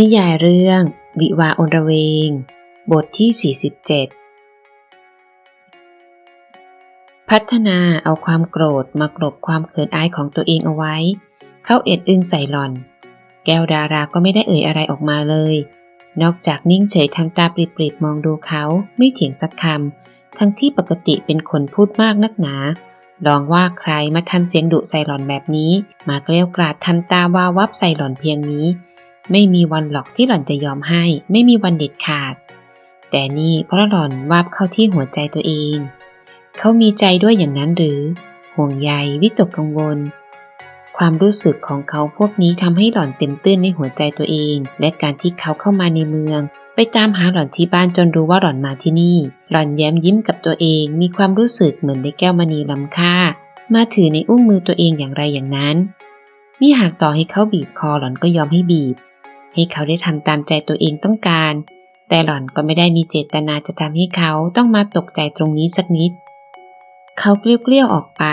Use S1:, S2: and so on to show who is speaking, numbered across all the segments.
S1: นิยายเรื่อง วิวาอนระเวง บทที่ 47 พัฒนาเอาความโกรธมากรบความเขินอายของตัวเองเอาไว้ เขาเอ็ดอึงใส่หล่อน แก้วดาราก็ไม่ได้เอ่ยอะไรออกมาเลย นอกจากนิ่งเฉยทำตาปริบๆมองดูเขาไม่เถียงสักคำ ทั้งที่ปกติเป็นคนพูดมากนักหนา ลองว่าใครมาทำเสียงดุใส่หล่อนแบบนี้ มาเกลี้ยวกราดทำตาวาวับใส่หล่อนเพียงนี้ ไม่มีวันหรอกที่หล่อนจะยอมให้ ไม่มีวันเด็ดขาด แต่นี่เพราะหล่อนวาบเข้าที่หัวใจตัวเอง เขามีใจด้วยอย่างนั้นหรือ ห่วงใยวิตกกังวล ความรู้สึกของเขาพวกนี้ทำให้หล่อนเต็มตื้นในหัวใจตัวเอง และการที่เขาเข้ามาในเมือง ไปตามหาหล่อนที่บ้านจนรู้ว่าหล่อนมาที่นี่ หล่อนแย้มยิ้มกับตัวเอง มีความรู้สึกเหมือนได้แก้วมณีล้ำค่า มาถือในอุ้งมือตัวเองอย่างไรอย่างนั้นนี่หากต่อให้เขาบีบคอหล่อนก็ยอมให้บีบ ให้เขาได้ทำตามใจตัวเองต้องการ แต่หล่อนก็ไม่ได้มีเจตนาจะทำให้เขาต้องมาตกใจตรงนี้สักนิด เขาเกลี้ยวๆออกไป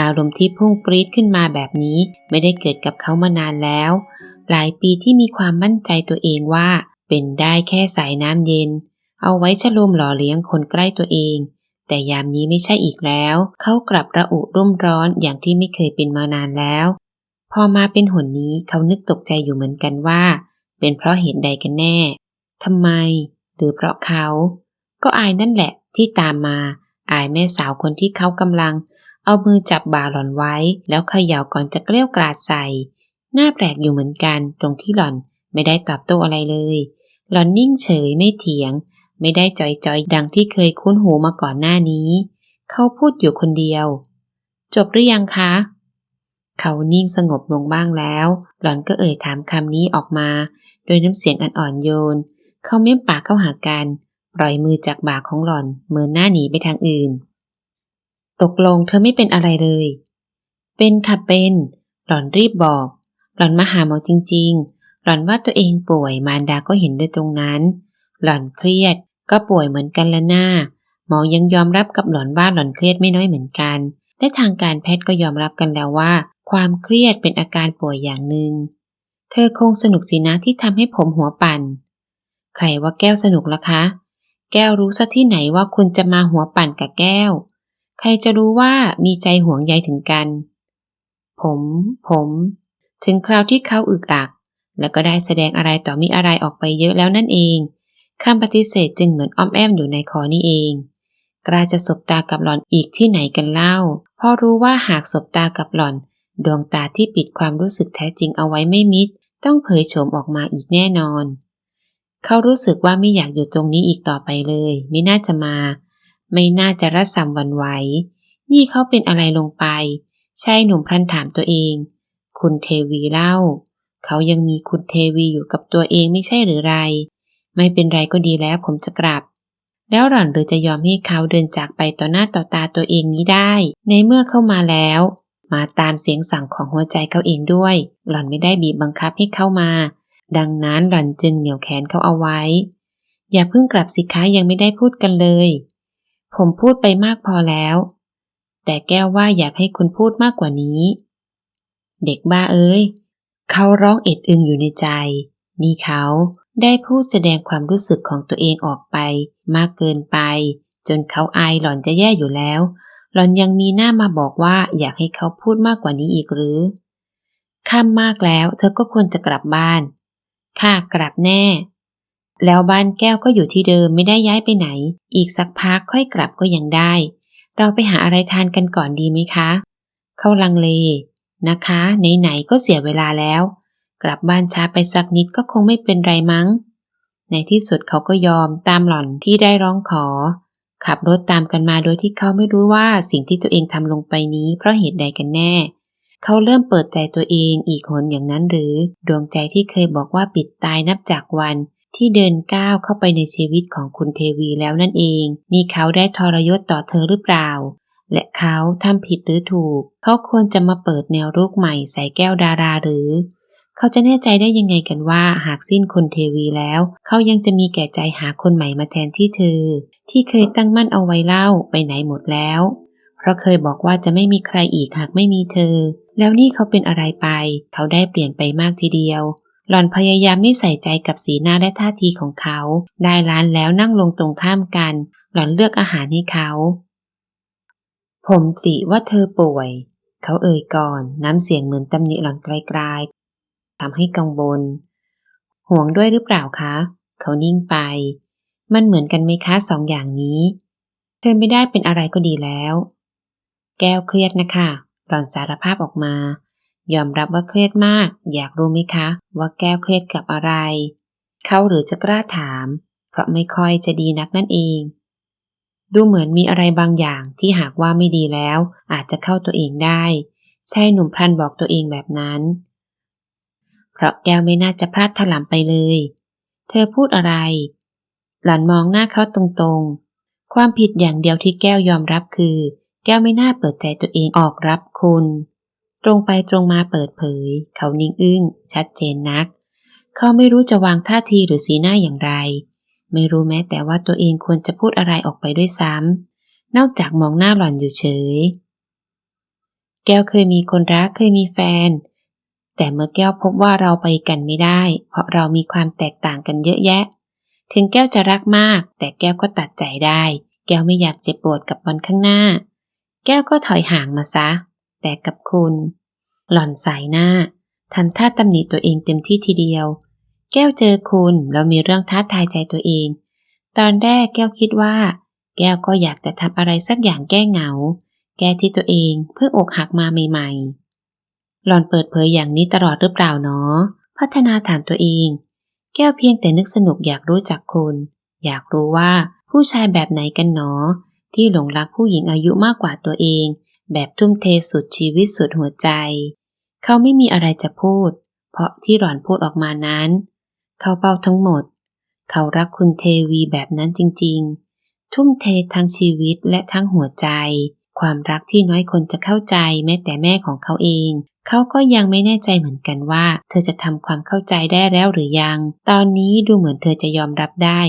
S1: อารมณ์ที่พุ่งปรี๊ดขึ้นมาแบบนี้ไม่ได้เกิดกับเขามานานแล้ว หลายปีที่มีความมั่นใจตัวเองว่า เป็นได้แค่สายน้ำเย็น เอาไว้ชะลมหล่อเลี้ยงคนใกล้ตัวเองแต่ยามนี้ไม่ใช่อีกแล้ว เขากลับระอุรุ่มร้อนอย่างที่ไม่เคยเป็นมานานแล้ว พอมาเป็นหนนี้เขานึกตกใจอยู่เหมือนกันว่า เป็นเพราะเหตุใดกันแน่ทำไม หรือเพราะเขา ก็อายนั่นแหละที่ตามมา อายแม่สาวคนที่เขากำลัง เอามือจับบ่าหล่อนไว้ แล้วเขย่าก่อนจะเกลี้ยวกราดใส่ หน้าแปลกอยู่เหมือนกัน ตรงที่หล่อนไม่ได้ตอบโต้อะไรเลย หล่อนนิ่งเฉยไม่เถียง ไม่ได้จอยๆ ดังที่เคยคุ้นหูมาก่อนหน้านี้ เขาพูดอยู่คนเดียว จบหรือยังคะ เขานิ่งสงบลงบ้างแล้ว หล่อนก็เอ่ยถามคำนี้ออกมา โดยน้ำเสียงอันอ่อนโยน เขาเม้มปากเข้าหากัน ปล่อยมือจากบ่าของหล่อนเมินหน้าหนีไปทางอื่น ตกลงเธอไม่เป็นอะไรเลย เป็นค่ะเป็น หล่อนรีบบอก หล่อนมาหาหมอจริง ๆ หล่อนว่าตัวเองป่วย มารดาก็เห็นด้วยตรงนั้น หล่อนเครียด ก็ป่วยเหมือนกันละหน้า หมอยังยอมรับกับหล่อนว่าหล่อนเครียดไม่น้อยเหมือนกันและทางการแพทย์ก็ยอมรับกันแล้วว่า ความเครียดเป็นอาการป่วยอย่างหนึ่ง เธอคงสนุกสินะที่ทำให้ผมหัวปั่น ใครว่าแก้วสนุกล่ะคะ แก้วรู้ซะที่ไหนว่าคุณจะมาหัวปั่นกับแก้ว ใครจะรู้ว่ามีใจห่วงใยถึงกัน ผม ผม ถึงคราวที่เขาอึกอัก แล้วก็ได้แสดงอะไรต่อมีอะไรออกไปเยอะแล้วนั่นเองคำปฏิเสธจึงเหมือนอ้อมแอมอยู่ในคอนี่เองกล้าจะสบตากับหล่อนอีกที่ไหนกันเล่า เพราะรู้ว่าหากสบตากับหล่อน ดวงตาที่ปิดความรู้สึกแท้จริงเอาไว้ไม่มิด ต้องเผยโฉมออกมาอีกแน่นอน เขารู้สึกว่าไม่อยากอยู่ตรงนี้อีกต่อไปเลย ไม่น่าจะมา ไม่น่าจะรัศมวันไหว นี่เขาเป็นอะไรลงไป ชายหนุ่มพลันถามตัวเอง คุณเทวีเล่า เขายังมีคุณเทวีอยู่กับตัวเองไม่ใช่หรือไร ไม่เป็นไรก็ดีแล้วผมจะกลับแล้วหล่อนหรือจะยอมให้เขาเดินจากไปต่อหน้าต่อตาตัวเองนี้ได้ ในเมื่อเข้ามาแล้ว มาตามเสียงสั่งของหัวใจเขาเองด้วย หล่อนไม่ได้บีบบังคับให้เข้ามา ดังนั้นหล่อนจึงเหนี่ยวแขนเขาเอาไว้ อย่าเพิ่งกลับสิคะยังไม่ได้พูดกันเลย ผมพูดไปมากพอแล้ว แต่แก้วว่าอยากให้คุณพูดมากกว่านี้ เด็กบ้าเอ้ยเขาร้องเอ็ดอึงอยู่ในใจ นี่เขาได้พูดแสดงความรู้สึกของตัวเองออกไป มากเกินไป จนเขาอายหล่อนจะแย่อยู่แล้ว หล่อนยังมีหน้ามาบอกว่าอยากให้เขาพูดมากกว่านี้อีกหรือค่ำมากแล้ว เธอก็ควรจะกลับบ้าน ค่ะกลับแน่ แล้วบ้านแก้วก็อยู่ที่เดิมไม่ได้ย้ายไปไหน อีกสักพักค่อยกลับก็ยังได้ เราไปหาอะไรทานกันก่อนดีไหมคะ เข้าลังเล นะคะ ไหนๆก็เสียเวลาแล้ว กลับบ้านช้าไปสักนิดก็คงไม่เป็นไรมั้ง ในที่สุดเขาก็ยอมตามหล่อนที่ได้ร้องขอ ขับรถตามกันมาโดยที่เขาไม่รู้ว่าสิ่งที่ตัวเองทำลงไปนี้เพราะเหตุใดกันแน่ เขาเริ่มเปิดใจตัวเองอีกหนอย่างนั้นหรือ ดวงใจที่เคยบอกว่าปิดตายนับจากวันที่เดินก้าวเข้าไปในชีวิตของคุณเทวีแล้วนั่นเอง นี่เขาได้ทรยศต่อเธอหรือเปล่า และเขาทำผิดหรือถูก เขาควรจะมาเปิดแนวรูกใหม่ใส่แก้วดาราหรือ เขาจะแน่ใจได้ยังไงกันว่า หากสิ้นคนเทวีแล้ว เขายังจะมีแก่ใจหาคนใหม่มาแทนที่เธอ ที่เคยตั้งมั่นเอาไว้เล่าไปไหนหมดแล้ว เพราะเคยบอกว่าจะไม่มีใครอีกหากไม่มีเธอ แล้วนี่เขาเป็นอะไรไป เขาได้เปลี่ยนไปมากทีเดียว หล่อนพยายามไม่ใส่ใจกับสีหน้าและท่าทีของเขา ได้ร้านแล้วนั่งลงตรงข้ามกัน หล่อนเลือกอาหารให้เขา ผมติว่าเธอป่วยเขาเอ่ยก่อน น้ำเสียงเหมือนตำหนิหล่อนไกลๆ ทำให้กังวล ห่วงด้วยหรือเปล่าคะ เขานิ่งไป มันเหมือนกันไหมคะสองอย่างนี้ เธอไม่ได้เป็นอะไรก็ดีแล้ว แก้วเครียดนะคะหล่อนสารภาพออกมา ยอมรับว่าเครียดมาก อยากรู้ไหมคะ ว่าแก้วเครียดกับอะไร เขาหรือจะกล้าถาม เพราะไม่ค่อยจะดีนักนั่นเองดูเหมือนมีอะไรบางอย่างที่หากว่าไม่ดีแล้ว อาจจะเข้าตัวเองได้ ใช่หนุ่มพลันบอกตัวเองแบบนั้น เพราะแก้วไม่น่าจะพลาดถลำไปเลย เธอพูดอะไร หล่อนมองหน้าเขาตรงๆ ความผิดอย่างเดียวที่แก้วยอมรับคือ แก้วไม่น่าเปิดใจตัวเองออกรับคุณ ตรงไปตรงมาเปิดเผย เขานิ่งอึ้ง ชัดเจนนัก เขาไม่รู้จะวางท่าทีหรือสีหน้าอย่างไร ไม่รู้แม้แต่ว่าตัวเองควรจะพูดอะไรออกไปด้วยซ้ำนอกจากมองหน้าหล่อนอยู่เฉย แก้วเคยมีคนรักเคยมีแฟน แต่เมื่อแก้วพบว่าเราไปกันไม่ได้ เพราะเรามีความแตกต่างกันเยอะแยะ ถึงแก้วจะรักมาก แต่แก้วก็ตัดใจได้ แก้วไม่อยากเจ็บปวดกับวันข้างหน้า แก้วก็ถอยห่างมาซะ แต่กับคุณ หล่อนสายหน้าทำท่าตำหนิตัวเองเต็มที่ทีเดียว แก้วเจอคุณแล้วมีเรื่องท้าทายใจตัวเอง ตอนแรกแก้วคิดว่า แก้วก็อยากจะทำอะไรสักอย่างแก้เหงา แก้ที่ตัวเองเพิ่งอกหักมาใหม่ๆ หล่อนเปิดเผยอย่างนี้ตลอดหรือเปล่าเนาะพัฒนาถามตัวเอง แก้วเพียงแต่นึกสนุกอยากรู้จักคุณ อยากรู้ว่าผู้ชายแบบไหนกันเนาะที่หลงรักผู้หญิงอายุมากกว่าตัวเอง แบบทุ่มเทสุดชีวิตสุดหัวใจ เขาไม่มีอะไรจะพูด เพราะที่หล่อนพูดออกมานั้น เขาเป้าทั้งหมด เขารักคุณเทวีแบบนั้นจริง ๆ ทุ่มเททั้งชีวิตและทั้งหัวใจ ความรักที่น้อยคนจะเข้าใจแม้แต่แม่ของเขาเอง เขาก็ยังไม่แน่ใจเหมือนกันว่า เธอจะทำความเข้าใจได้แล้วหรือยัง ตอนนี้ดูเหมือนเธอจะยอมรับได้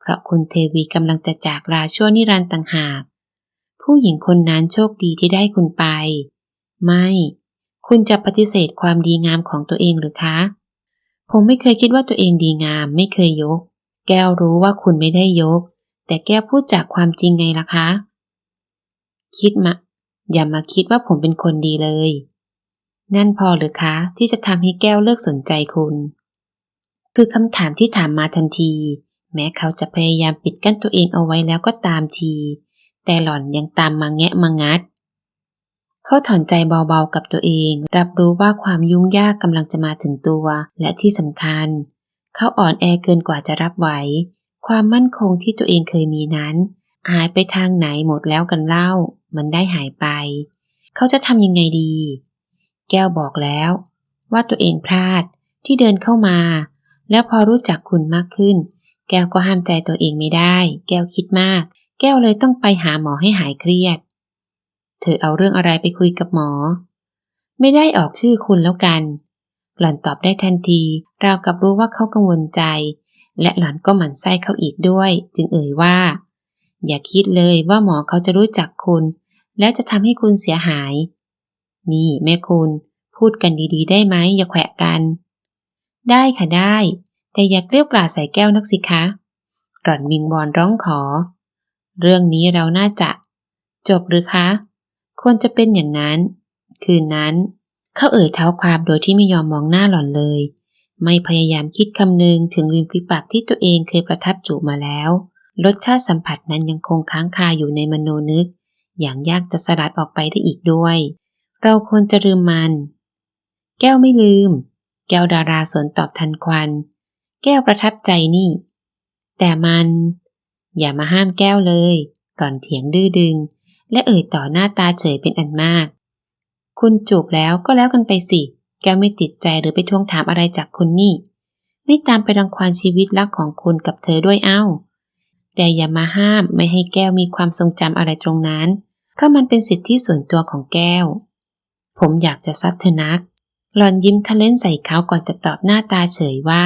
S1: เพราะคุณเทวีกำลังจะจากลาชั่วนิรันดร์ต่างหาก ผู้หญิงคนนั้นโชคดีที่ได้คุณไป ไม่ คุณจะปฏิเสธความดีงามของตัวเองหรือคะ ผมไม่เคยคิดว่าตัวเองดีงาม ไม่เคยยก แก้วรู้ว่าคุณไม่ได้ยก แต่แก้วพูดจากความจริงไงล่ะคะ คิดมาอย่ามาคิดว่าผมเป็นคนดีเลย นั่นพอหรือคะที่จะทำให้แก้วเลิกสนใจคุณ คือคำถามที่ถามมาทันที แม้เขาจะพยายามปิดกั้นตัวเองเอาไว้แล้วก็ตามที แต่หล่อนยังตามมาแงะมางัด เขาถอนใจเบาๆกับตัวเอง รับรู้ว่าความยุ่งยากกำลังจะมาถึงตัว และที่สำคัญ เขาอ่อนแอเกินกว่าจะรับไหว ความมั่นคงที่ตัวเองเคยมีนั้น หายไปทางไหนหมดแล้วกันเล่า มันได้หายไป เขาจะทำยังไงดี แก้วบอกแล้ว ว่าตัวเองพลาดที่เดินเข้ามา แล้วพอรู้จักคุณมากขึ้น แก้วก็ห้ามใจตัวเองไม่ได้ แก้วคิดมาก แก้วเลยต้องไปหาหมอให้หายเครียด เธอเอาเรื่องอะไรไปคุยกับหมอ ไม่ได้ออกชื่อคุณแล้วกัน หล่อนตอบได้ทันที ราวกับรู้ว่าเขากังวลใจ และหล่อนก็หมั่นไส้เขาอีกด้วย จึงเอ่ยว่า อย่าคิดเลยว่าหมอเขาจะรู้จักคุณ แล้วจะทำให้คุณเสียหาย นี่แม่คุณ พูดกันดีๆ ได้ไหมอย่าแขวะกัน ได้ค่ะได้ แต่อย่าเกลี้ยวกล่อมใส่แก้วนักสิคะหล่อนมิงวอนร้องขอ เรื่องนี้เราน่าจะ จบหรือคะ ควรจะเป็นอย่างนั้น คืนนั้น เขาเอ่ยเท้าความโดยที่ไม่ยอมมองหน้าหล่อนเลย ไม่พยายามคิดคำนึงถึงริมฝีปากที่ตัวเองเคยประทับจูบมาแล้ว รสชาติสัมผัสนั้นยังคงค้างคาอยู่ในมโนนึก อย่างยากจะสลัดออกไปได้อีกด้วย เราควรจะลืมมัน แก้วไม่ลืม แก้วดาราสวนตอบทันควัน แก้วประทับใจนี่ แต่มัน อย่ามาห้ามแก้วเลย หล่อนเถียงดื้อดึง และเอ่ยต่อหน้าตาเฉยเป็นอันมาก คุณจูบแล้วก็แล้วกันไปสิ แก้วไม่ติดใจหรือไปทวงถามอะไรจากคุณนี่ ไม่ตามไปรังควานชีวิตรักของคุณกับเธอด้วยเอ้า แต่อย่ามาห้ามไม่ให้แก้วมีความทรงจำอะไรตรงนั้น เพราะมันเป็นสิทธิส่วนตัวของแก้ว ผมอยากจะซัดเธอนัก หลอนยิ้มทะเลนใส่เขาก่อนจะตอบหน้าตาเฉยว่า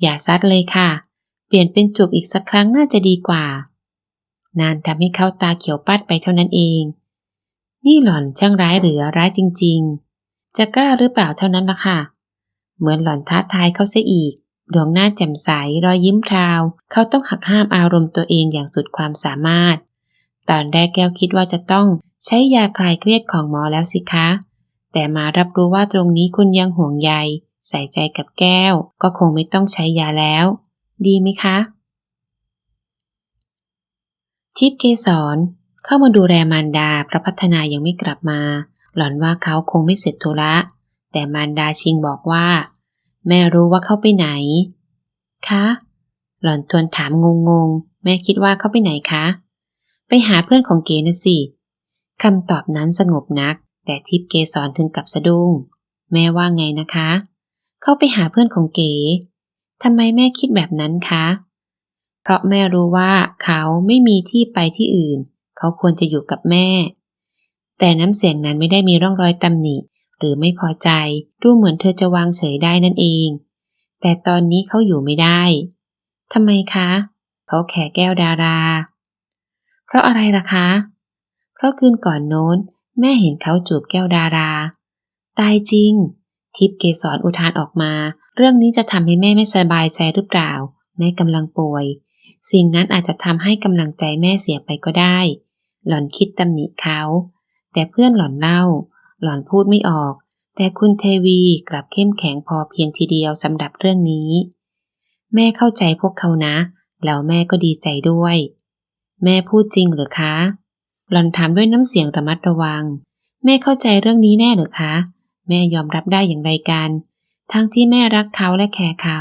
S1: อย่าซัดเลยค่ะ เปลี่ยนเป็นจูบอีกสักครั้งน่าจะดีกว่า นานทำให้เขาตาเขียวปัดไปเท่านั้นเอง นี่หล่อนช่างร้ายเหรือร้ายจริง ๆ จะกล้าหรือเปล่าเท่านั้นละค่ะ เหมือนหล่อนท้าทายเขาเสียอีก ดวงหน้าแจ่มใสรอยยิ้มพราว เขาต้องหักห้ามอารมณ์ตัวเองอย่างสุดความสามารถ ตอนแรกแก้วคิดว่าจะต้อง ใช้ยาคลายเครียดของหมอแล้วสิคะ แต่มารับรู้ว่าตรงนี้คุณยังห่วงใย ใส่ใจกับแก้ว ก็คงไม่ต้องใช้ยาแล้ว ดีไหมคะ ทิพย์เกสรเข้ามาดูแลมารดาเพราะพัฒนายังไม่กลับมา หล่อนว่าเขาคงไม่เสร็จธุระแต่มารดาชิงบอกว่า แม่รู้ว่าเขาไปไหน คะ หล่อนทวนถามงงงๆแม่คิดว่าเขาไปไหนคะ ไปหาเพื่อนของเก๋นะสิ คำตอบนั้นสงบนัก แต่ทิพเกสรถึงกับสะดุ้ง แม่ว่าไงนะคะ เข้าไปหาเพื่อนของเก๋ทำไมแม่คิดแบบนั้นคะ เพราะแม่รู้ว่าเขาไม่มีที่ไปที่อื่น เขาควรจะอยู่กับแม่ แต่น้ำเสียงนั้นไม่ได้มีร่องรอยตำหนิ หรือไม่พอใจ ดูเหมือนเธอจะวางเฉยได้นั่นเอง แต่ตอนนี้เขาอยู่ไม่ได้ทำไมคะ เขาแข่แก้วดารา เพราะอะไรล่ะคะ เพราะคืนก่อนโน้น แม่เห็นเขาจูบแก้วดารา ตายจริง ทิพย์เกสรอุทานออกมา เรื่องนี้จะทำให้แม่ไม่สบายใจหรือเปล่า แม่กำลังป่วย สิ่งนั้นอาจจะทำให้กำลังใจแม่เสียไปก็ได้ หล่อนคิดตำหนิเขา แต่เพื่อนหล่อนเล่า หล่อนพูดไม่ออก แต่คุณเทวีกลับเข้มแข็งพอเพียงทีเดียวสำหรับเรื่องนี้ แม่เข้าใจพวกเขานะ แล้วแม่ก็ดีใจด้วย แม่พูดจริงหรือคะ หล่อนถามด้วยน้ำเสียงระมัดระวัง แม่เข้าใจเรื่องนี้แน่หรือคะ แม่ยอมรับได้อย่างไรกัน ทั้งที่แม่รักเขาและแคร์เขา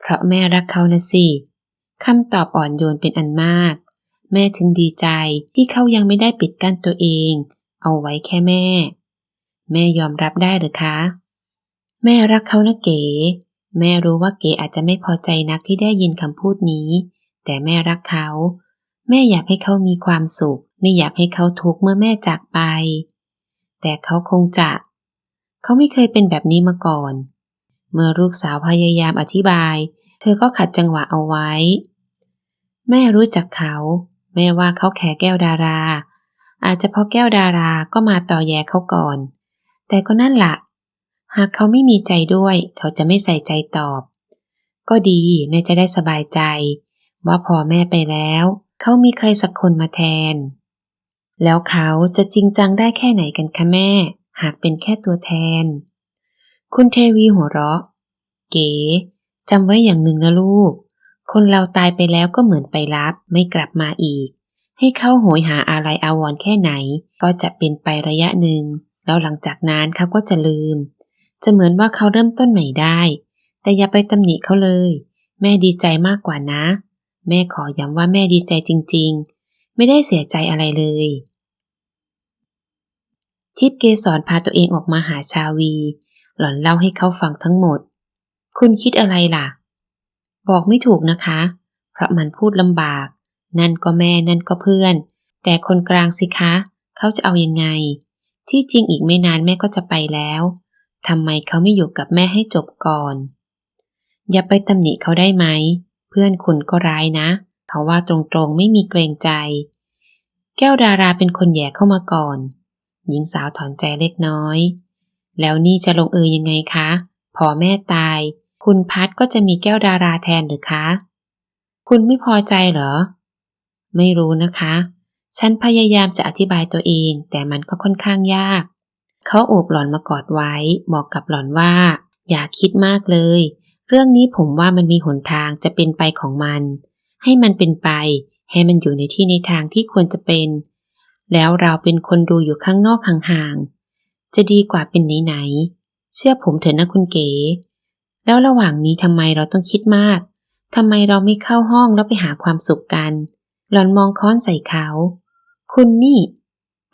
S1: เพราะแม่รักเขานะสิคำตอบอ่อนโยนเป็นอันมาก แม่ถึงดีใจที่เขายังไม่ได้ปิดกั้นตัวเอง เอาไว้แค่แม่ แม่ยอมรับได้หรือคะ แม่รักเขานะเก๋ แม่รู้ว่าเก๋อาจจะไม่พอใจนักที่ได้ยินคำพูดนี้ แต่แม่รักเขา แม่อยากให้เขามีความสุข ไม่อยากให้เขาทุกข์เมื่อแม่จากไป แต่เขาคงจะ เขาไม่เคยเป็นแบบนี้มาก่อน เมื่อลูกสาวพยายามอธิบาย เธอก็ขัดจังหวะเอาไว้ แม่รู้จักเขา แม่ว่าเขาแข่แก้วดารา อาจจะเพราะแก้วดาราก็มาต่อแย่เขาก่อน แต่ก็นั่นละ่ะ หากเขาไม่มีใจด้วย เขาจะไม่ใส่ใจตอบ ก็ดีแม่จะได้สบายใจ ว่าพอแม่ไปแล้ว เขามีใครสักคนมาแทน แล้วเขาจะจริงจังได้แค่ไหนกันคะแม่ หากเป็นแค่ตัวแทน คุณเทวีหัวเราะ เก๋จำไว้อย่างหนึ่งนะลูก คนเราตายไปแล้วก็เหมือนไปรับไม่กลับมาอีก ให้เขาโหยหาอะไรอาวรแค่ไหน ก็จะเป็นไประยะหนึ่ง แล้วหลังจากนั้นเขาก็จะลืม จะเหมือนว่าเขาเริ่มต้นใหม่ได้ แต่อย่าไปตำหนิเขาเลย แม่ดีใจมากกว่านะ แม่ขอย้ำว่าแม่ดีใจจริง ๆ ไม่ได้เสียใจอะไรเลย ทิพย์เกสรพาตัวเองออกมาหาชาวี หล่อนเล่าให้เขาฟังทั้งหมด คุณคิดอะไรล่ะ บอกไม่ถูกนะคะ เพราะมันพูดลำบาก นั่นก็แม่นั่นก็เพื่อน แต่คนกลางสิคะ เขาจะเอายังไง ที่จริงอีกไม่นานแม่ก็จะไปแล้วทำไมเขาไม่อยู่กับแม่ให้จบก่อน อย่าไปตำหนิเขาได้ไหม พื่อนคุณก็ร้ายนะ เขาว่าตรงๆไม่มีเกรงใจ แก้วดาราเป็นคนแย่เข้ามาก่อน หญิงสาวถอนใจเล็กน้อย แล้วนี่จะลงเอยยังไงคะ พอแม่ตาย คุณพัดก็จะมีแก้วดาราแทนหรือคะ คุณไม่พอใจเหรอ ไม่รู้นะคะ ฉันพยายามจะอธิบายตัวเองแต่มันก็ค่อนข้างยาก เขาโอบหล่อนมากอดไว้ บอกกับหล่อนว่า อย่าคิดมากเลย เรื่องนี้ผมว่ามันมีหนทางจะเป็นไปของมัน ให้มันเป็นไป ให้มันอยู่ในที่ในทางที่ควรจะเป็น แล้วเราเป็นคนดูอยู่ข้างนอกห่างๆ จะดีกว่าเป็นไหนๆ เชื่อผมเถอะนะคุณเก๋ แล้วระหว่างนี้ทำไมเราต้องคิดมากทำไมเราไม่เข้าห้องแล้วไปหาความสุขกัน หล่อนมองค้อนใส่เขา คุณนี่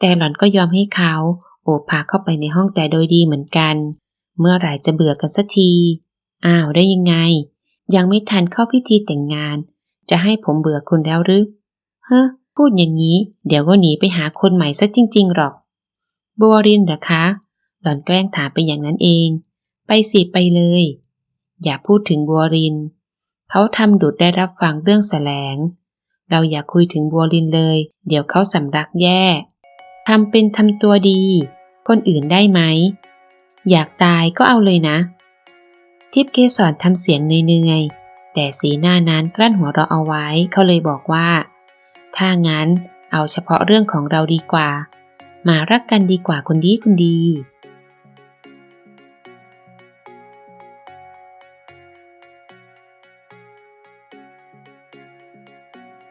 S1: แต่หล่อนก็ยอมให้เขา โอบพาเข้าไปในห้องแต่โดยดีเหมือนกัน เมื่อไหร่จะเบื่อกันสักที อ้าวได้ยังไง ยังไม่ทันเข้าพิธีแต่งงาน จะให้ผมเบื่อคุณแล้วหรือ เฮ้อพูดอย่างนี้ เดี๋ยวก็หนีไปหาคนใหม่ซะจริง ๆ หรอก บัวรินเหรอคะ หล่อนแกล้งถามไปอย่างนั้นเอง ไปสิไปเลย อย่าพูดถึงบัวริน เขาทำดุดได้รับฟังเรื่องแสลง เราอย่าคุยถึงบัวรินเลย เดี๋ยวเขาสำรักแย่ทำเป็นทำตัวดี คนอื่นได้ไหม อยากตายก็เอาเลยนะ ทิพเกสรทำเสียงเนื่อยๆแต่สีหน้านั้นกลั้นหัวเราะเอาไว้เขาเลยบอกว่า ถ้างั้นเอาเฉพาะเรื่องของเราดีกว่า มารักกันดีกว่าคนดีคนดี